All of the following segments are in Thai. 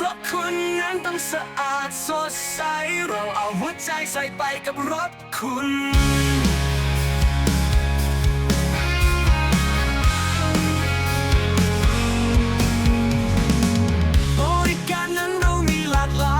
รถคุณนั้นต้องสะอาดสดใส เราเอาหัวใจใส่ไปกับรถคุณบริการนั้นเรามีหลา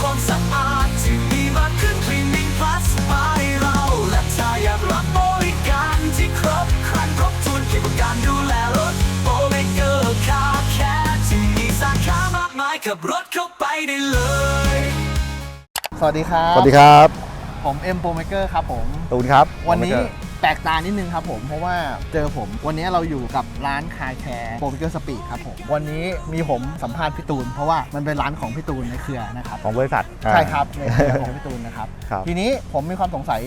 ความสะอาดที่มีมากขึ้นคลีนนิ่งพลัสไปเราและถ้าอยากรับบริการที่ครบครันครบถ้วนเกี่ยวกับการดูแลรถโอเมเกอร์คาแค่ที่มีสาขามากมายขับรถเข้าไปได้เลย สวัสดีครับ สวัสดีครับ ผมเอ็มโปรเมเกอร์ครับผม ตูนครับวันนี้โปรเมเกอร์ แปลกตานิดนึงครับผม เพราะว่าเจอผม วันนี้เราอยู่กับร้านคาแคร์โปรเมเกอร์สปีดครับผม วันนี้มีผมสัมภาษณ์พี่ตูน เพราะว่ามันเป็นร้านของพี่ตูนในเครือนะครับ ของบริษัท ใช่ครับในเครือของพี่ตูนนะครับ ครับ ทีนี้ผมมีความสงสัย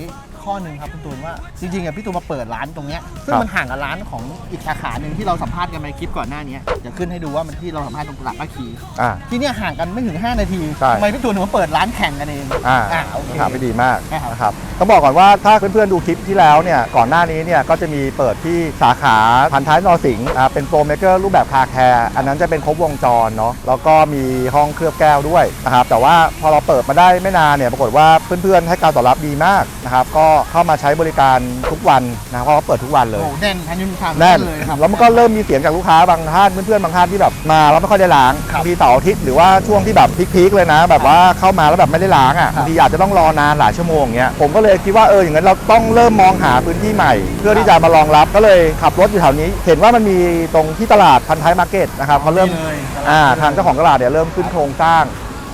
ข้อหนึ่งครับคุณตูนว่าจริงๆอะพี่ตูนมาเปิดร้านตรงเนี้ยซึ่งครับมันห่างกับร้านของอีกสาขาหนึ่งที่เราสัมภาษณ์กันในคลิปก่อนหน้านี้เดี๋ยวขึ้นให้ดูว่ามันที่เราสัมภาษณ์ตรงตลาดป้าคีอ่า ที่เนี่ยห่างกันไม่ถึง 5 นาทีใช่ ทำไมพี่ตูนถึงมาเปิดร้านแข่งกันเองอ่าอ่าโอเคถามไปดีมากนะครับนะครับต้องบอกก่อนว่าถ้าเพื่อนๆดูคลิปที่แล้วเนี่ยก่อนหน้านี้เนี่ยก็จะมีเปิดที่สาขาพันท้ายนอสิงห์อ่าเป็นโปรเมเกอร์รูปแบบคาแคร์อันนั้นจะเป็นครบวงจรเนาะแล้วก็มีห้องเคลือบแก้วด้วยนะครับแต่ว่าพอเราเปิดมาได้ไม่นานเนี่ยปรากฏว่าเพื่อนๆให้การตอบรับดีมากนะครับก็เข้ามาใช้บริการทุกวันนะเพราะว่าเปิดทุกวันเลยโอ้โหแน่นทันยุนทางแน่นเลยครับ แล้วมันก็เริ่มมีเสียงจากลูกค้าบางท่านเพื่อนๆบางท่านที่แบบมาแล้วไม่ค่อยได้ล้างครับบางทีเสาร์อาทิตย์หรือว่าช่วงที่แบบพีคๆเลยนะ แบบว่าเข้ามาแล้วแบบไม่ได้ล้างอะครับบางทีอาจจะต้องรอนานหลายชั่วโมงเงี้ยผมก็เลยคิดว่าเอออย่างนั้นเราต้องเริ่มมองหาพื้นที่ใหม่ เพื่อที่จะมารองรับก็เลยขับรถอยู่แถวนี้ เห็นว่ามันมีตรงที่ตลาดพันท้ายมาร์เก็ตนะครับเขาเริ่มนี่เลยอ่าทางเจ้าของตลาดเนี่ยเริ่มขึ้นโครงสร้าง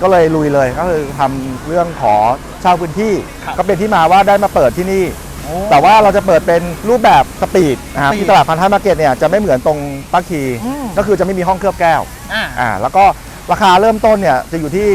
ก็เลยลุยเลยก็คือทำเรื่องขอ เช่าพื้นที่ ครับ ก็เป็นที่มาว่าได้มาเปิดที่นี่ โอ้ แต่ว่าเราจะเปิดเป็นรูปแบบสปีดนะครับสปีดที่ตลาดพันท้ายมาร์เก็ตเนี่ยจะไม่เหมือนตรงปักคีอืม ก็คือจะไม่มีห้องเคลือบแก้วอ่า อ่าแล้วก็ราคาเริ่มต้นเนี่ยจะอยู่ที่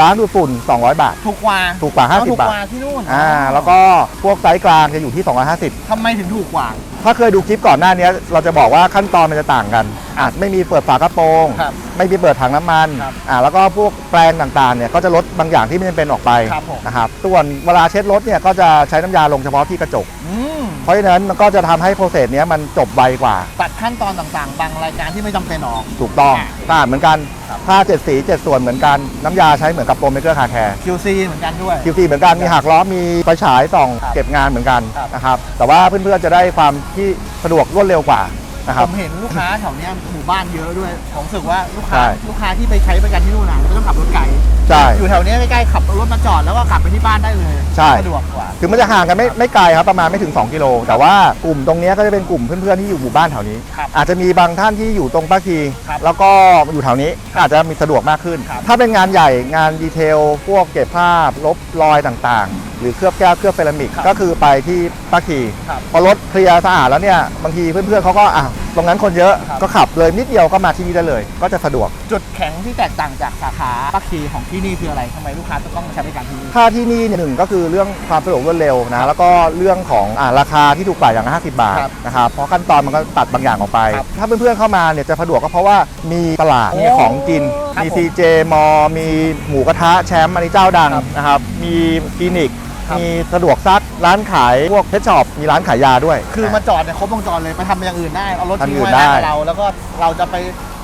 ร้านดูดฝุ่น 200 บาท ถูกกว่าถูกกว่า50ถูกบาทกว่าที่นู่นอ่าแล้วก็พวกไซส์กลางจะอยู่ที่ 250 ทำไมถึงถูกกว่า ถ้าเคยดูคลิปก่อนหน้านี้เราจะบอกว่าขั้นตอนมันจะต่างกันอะไม่มีเปิดฝากระโปรงครับไม่มีเปิดถังน้ำมันครับอ่าแล้วก็พวกแปลงต่างๆเนี่ยก็จะลดบางอย่างที่ไม่จำเป็นออกไปครับผม นะครับส่วนเวลาเช็ดรถเนี่ยก็จะใช้น้ำยาลงเฉพาะที่กระจก อืม เพราะฉะนั้นมันก็จะทำให้โปรเซสเนี้ยมันจบไวกว่า ตัดขั้นตอนต่างๆ บางรายการที่ไม่จำเป็นออก ถูกต้องอ่าสะอาดเหมือนกันครับ ผ้าเจ็ดสีเจ็ดส่วนเหมือนกันน้ำยาใช้เหมือนกับโปรเมเกอร์คาแคร์ QC เหมือนกันด้วย คิวซีเหมือนกันมีหักล้อมีไฟฉายส่องครับเก็บงานเหมือนกันครับ นะครับแต่ว่าเพื่อนๆจะได้ความที่สะดวกรวดเร็วกว่า นะคผรับมเห็นลูกค้าแถวเนี้ยหมู่บ้านเยอะด้วย ผมรู้สึกว่าลูกค้าใช่ลูกค้าที่ไปใช้บริการที่นู่นน่ะไม่ต้องขับรถไกลใช่อยู่แถวเนี้ยใกล้ๆขับรถมาจอดแล้วก็กลับไปที่บ้านได้เลยใช่ สะดวกกว่าถึงมันจะห่างกันไม่ไม่ไกลครับประมาณไม่ถึง 2 กิโล แต่ว่ากลุ่มตรงเนี้ยก็จะเป็นกลุ่มเพื่อนๆที่อยู่หมู่บ้านแถวนี้ ครับ อาจจะมีบางท่านที่อยู่ตรงป้าคีครับแล้วก็อยู่แถวนี้ก็อาจจะมีสะดวกมากขึ้น ครับ ถ้าเป็นงานใหญ่งานดีเทล พวกเก็บภาพ ลบรอยต่างๆหรือเคลือบแก้วเคลือบเซรามิก ครับก็คือไปที่ป้าคีครับ พอรถเคลียร์สะอาดแล้วเนี่ยบางทีเพื่อนๆเขาก็อะตรงนั้นคนเยอะครับก็ขับเลยนิดเดียวก็มาที่นี่ได้เลย ก็จะสะดวก จุดแข็งที่แตกต่างจากสาขาปักคีของที่นี่คืออะไรทำไมลูกค้าจะต้องมาใช้บริการที่นี่ถ้าที่นี่เนี่ยหนึ่งก็คือเรื่องความสะดวกรวดเร็วนะแล้วก็เรื่องของอ่าราคาที่ถูกกว่าอย่าง50 บาทครับนะครับเพราะขั้นตอนมันก็ตัดบางอย่างออกไป ครับถ้าเพื่อนๆเข้ามาเนี่ยจะสะดวกก็เพราะว่ามีตลาดโอ้มีของกิน ครับมีผม CJ มอมีหมูกระทะแชมป์อันนี้เจ้าดังครับนะครับมีคลินิก ครับ มีสะดวกซักร้านขายพวกเพชช็อปมีร้านขายยาด้วย คือมาจอดเนี่ยครบวงจรเลยไปทำอย่างอื่นได้เอารถทำทิ้งอื่นไว้หน้าได้เรา แล้วก็เราจะไป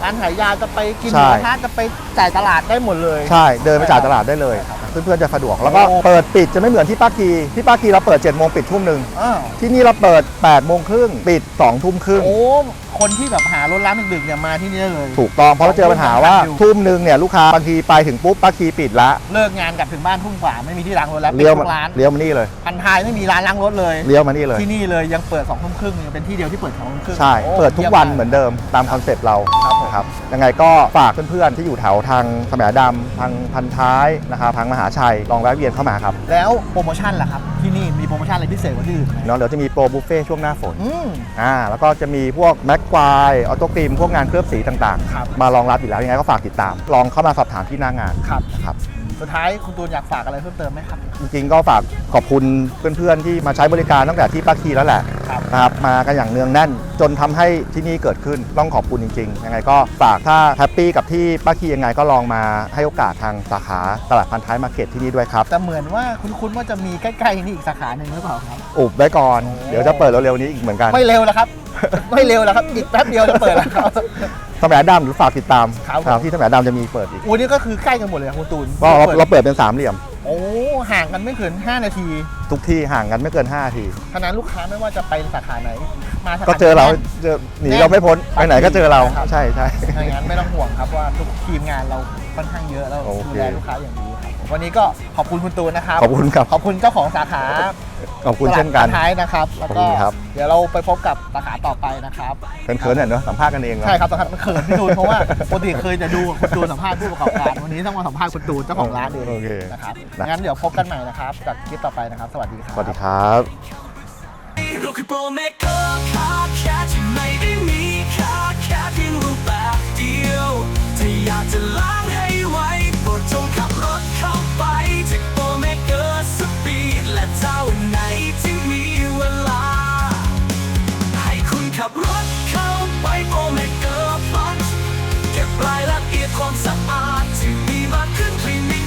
ร้านขายยาจะไปกินหใช่ มูกระทะจะไปจ่ายตลาดได้หมดเลย ใช่เดินไปจ่ายตลาดได้เลยเพื่อนๆจะสะดวกแล้วก็โอ้ เปิดปิดจะไม่เหมือนที่ป้าคีที่ป้าคีเราเปิด7จ็ดโมงปิดทุ่มหนึ่งอ้าวที่นี่เราเปิด8ปดโมงครึ่งปิด2องทุ่มครึ่ง โอ้คนที่แบบหารถร้านดึกๆเนี่ยมาที่นี่ได้เลย ถูกต้องเพราะเราเจอปัญหาว่าทุ่มหนึ่งเนี่ยลูกค้าบางทีไปถึงปุ๊บป้าคีปิดละเลิกงานกลับถึงบ้านทุ่มกว่าไม่มีที่ล้างรถแล้วเลี้ยวปิดมาทุกร้านเลี้ยวมานี่เลยพันท้ายไม่มีร้านล้างรถเลยเลี้ยวมานี่เลย ที่นี่เลยยังเปิด2องทุ่มครึ่งยังเป็นที่เดียวที่เปิดสองทุ่มครึ่งใช่โอ้เปิดทุกวันยี่ยเหมือนเดิมตามคอนเซปต์เราครับผม นะครับยังไงก็ฝากเพื่อนๆที่อยู่แถวทางสมดำทางพันท้ายนะครับทางมหาชัยลองแวะเวียนเข้ามาครับแล้วโปรโมชั่นล่ะครับ ที่นี่มีโปรโมชั่นอะไรพิเศษกว่าที่อื่นไหมเนาะเดี๋ยวจะมีโปรบุฟเฟ่ช่วงหน้าฝน อืม อ่าแล้วก็จะมีพวกแม็กควายออโต้กรีมพวกงานเคลือบสีต่างครับ ๆ มารองรับอยู่แล้วยังไงก็ฝากติดตาม ลองเข้ามาสอบถามที่หน้างาน ครับ ครับ สุดท้ายคุณตูนอยากฝากอะไรเพิ่มเติมไหมครับ จริงๆก็ฝากขอบคุณเพื่อนๆที่มาใช้บริการตั้งแต่ที่ป้าคีแล้วแหละครับ นะครับมากันอย่างเนืองแน่น จนทำให้ที่นี่เกิดขึ้นต้องขอบคุณจริงๆ ยังไงก็ฝากถ้าแฮปปี้กับที่ป้าคียังไงก็ลองมาให้โอกาสทางสาขาตลาดพันท้ายมาร์เก็ตที่นี่ด้วยครับ แต่เหมือนว่าคุ้นๆว่าจะมีใกล้ๆนี่อีกสาขาหนึ่งหรือเปล่าครับ อุบไว้ก่อนโอ้เดี๋ยวจะเปิดเร็วๆนี้อีกเหมือนกัน ไม่เร็วแล้วครับ ไม่เร็วแล้วครับ อีกแป๊บเดียวจะเปิดแล้วครับ สมัยดำหรือฝากติดตามครับครับที่สมัยดำจะมีเปิดอีกอูนี่ก็คือใกล้กันหมดเลยครับคุณตูนก็เราปิดเราเปิดเป็นสามเหลี่ยม โอ้ห่างกันไม่เกิน5 นาทีทุกที่ห่างกันไม่เกิน5นาทีฉะนั้นลูกค้าไม่ว่าจะไปสาขาไหน มาสาขา ก็เจอเราแน่นเจอหนีเราไม่พ้นไปไหนก็เจอเราครับ ใช่ใช่ดังนั้นไม่ต้องห่วงครับว่าทุกทีมงานเราค่อนข้างเยอะแล้วโอเค ดูแลลูกค้าอย่างดีครับวันนี้ก็ขอบคุณคุณตูนนะครับ ขอบคุณครับ ขอบคุณเจ้าของสาขา ขอบคุณเช่นกันตลาดท้ายนะครับ แล้วก็ขอบคุณครับ เดี๋ยวเราไปพบกับสาขาต่อไปนะครับเขินๆหน่อยเนอะสัมภาษณ์กันเองเนอะ ใช่ครับสำคัญมันเขินพี่ตูนเพราะว่าปกติเคยจะดูคุณตูนสัมภาษณ์ผู้ประกอบการวันนี้ต้องมาสัมภาษณ์คุณตูนเจ้าของร้านเองโอเคนะครับนะ งั้นเดี๋ยวพบกันใหม่นะครับจากคลิปต่อไปนะครับ สวัสดีครับ สวัสดีครับ เราคือโปรเมเกอร์คาแค่ที่ไม่ได้มีค่าแค่เพียงรูปแบบเดียว ถ้าอยากจะล้างให้ไวโปรดจงขับรถเข้า